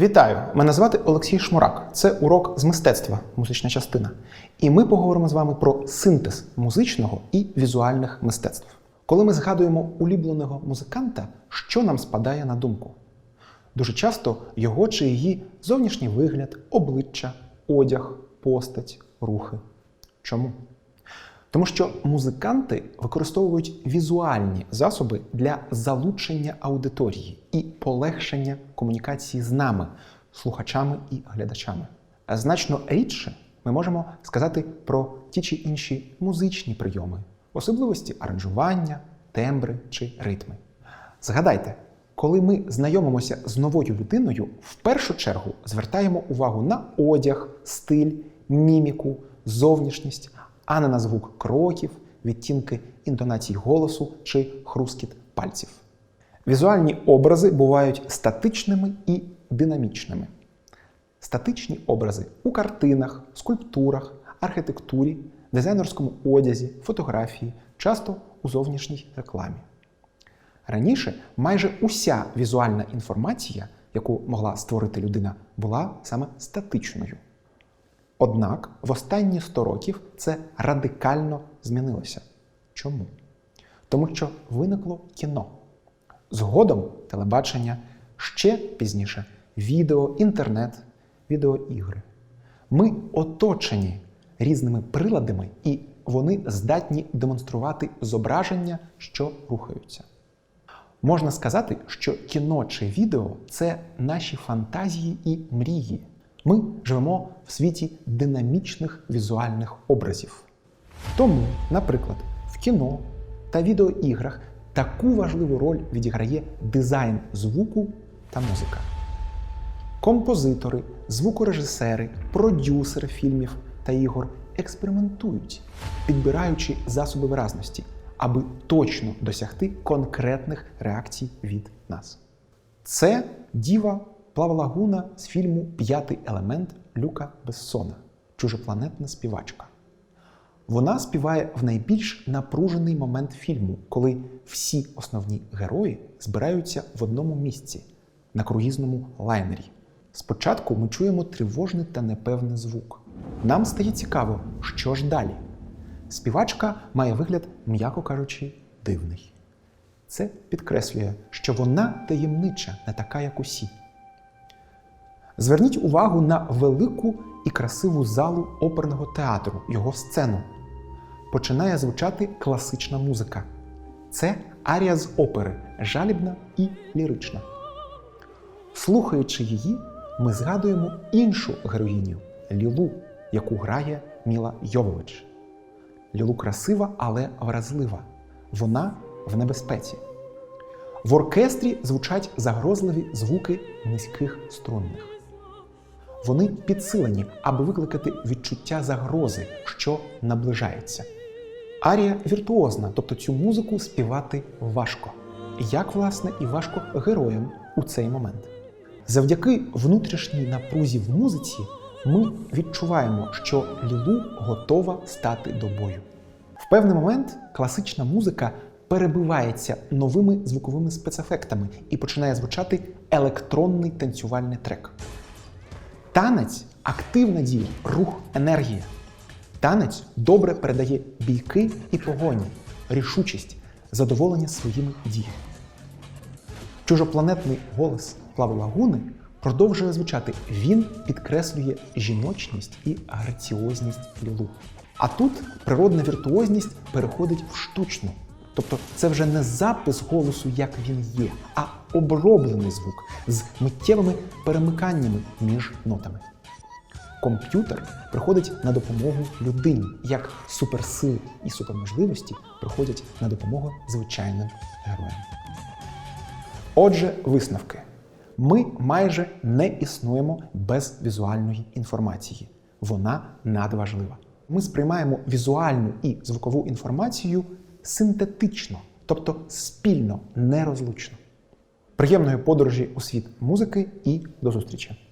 Вітаю! Мене звати Олексій Шмурак. Це урок з мистецтва, музична частина. І ми поговоримо з вами про синтез музичного і візуальних мистецтв. Коли ми згадуємо улюбленого музиканта, що нам спадає на думку? Дуже часто його чи її зовнішній вигляд, обличчя, одяг, постать, рухи. Чому? Тому що музиканти використовують візуальні засоби для залучення аудиторії і полегшення комунікації з нами, слухачами і глядачами. Значно рідше ми можемо сказати про ті чи інші музичні прийоми, особливості аранжування, тембри чи ритми. Згадайте, коли ми знайомимося з новою людиною, в першу чергу звертаємо увагу на одяг, стиль, міміку, зовнішність, а не на звук кроків, відтінки інтонацій голосу чи хрускіт пальців. Візуальні образи бувають статичними і динамічними. Статичні образи у картинах, скульптурах, архітектурі, дизайнерському одязі, фотографії, часто у зовнішній рекламі. Раніше майже уся візуальна інформація, яку могла створити людина, була саме статичною. Однак в останні 100 років це радикально змінилося. Чому? Тому що виникло кіно. Згодом телебачення, ще пізніше відео, інтернет, відеоігри. Ми оточені різними приладами, і вони здатні демонструвати зображення, що рухаються. Можна сказати, що кіно чи відео це наші фантазії і мрії. Ми живемо в світі динамічних візуальних образів. Тому, наприклад, в кіно та відеоіграх таку важливу роль відіграє дизайн звуку та музика. Композитори, звукорежисери, продюсери фільмів та ігор експериментують, підбираючи засоби виразності, аби точно досягти конкретних реакцій від нас. Це діва Плавалагуна з фільму П'ятий елемент Люка Бессона Чужопланетна співачка. Вона співає в найбільш напружений момент фільму, коли всі основні герої збираються в одному місці на круїзному лайнері. Спочатку ми чуємо тривожний та непевний звук. Нам стає цікаво, що ж далі. Співачка має вигляд, м'яко кажучи, дивний. Це підкреслює, що вона таємнича, не така, як усі. Зверніть увагу на велику і красиву залу оперного театру, його сцену. Починає звучати класична музика. Це арія з опери, жалібна і лірична. Слухаючи її, ми згадуємо іншу героїню Лілу, яку грає Міла Йовович. Лілу красива, але вразлива. Вона в небезпеці. В оркестрі звучать загрозливі звуки низьких струнних. Вони підсилені, аби викликати відчуття загрози, що наближається. Арія віртуозна, тобто цю музику співати важко. Як, власне, і важко героям у цей момент. Завдяки внутрішній напрузі в музиці ми відчуваємо, що Лілу готова стати до бою. В певний момент класична музика перебивається новими звуковими спецефектами і починає звучати електронний танцювальний трек. Танець активна дія, рух, енергія. Танець добре передає бійки і погоні, рішучість, задоволення своїми діями. Чужопланетний голос Плави Лагуни продовжує звучати. Він підкреслює жіночність і граціозність Лілу. А тут природна віртуозність переходить в штучну. Тобто це вже не запис голосу, як він є, а оброблений звук з миттєвими перемиканнями між нотами. Комп'ютер приходить на допомогу людині, як суперсили і суперможливості приходять на допомогу звичайним героям. Отже, висновки. Ми майже не існуємо без візуальної інформації. Вона надважлива. Ми сприймаємо візуальну і звукову інформацію синтетично, тобто спільно, нерозлучно. Приємної подорожі у світ музики і до зустрічі!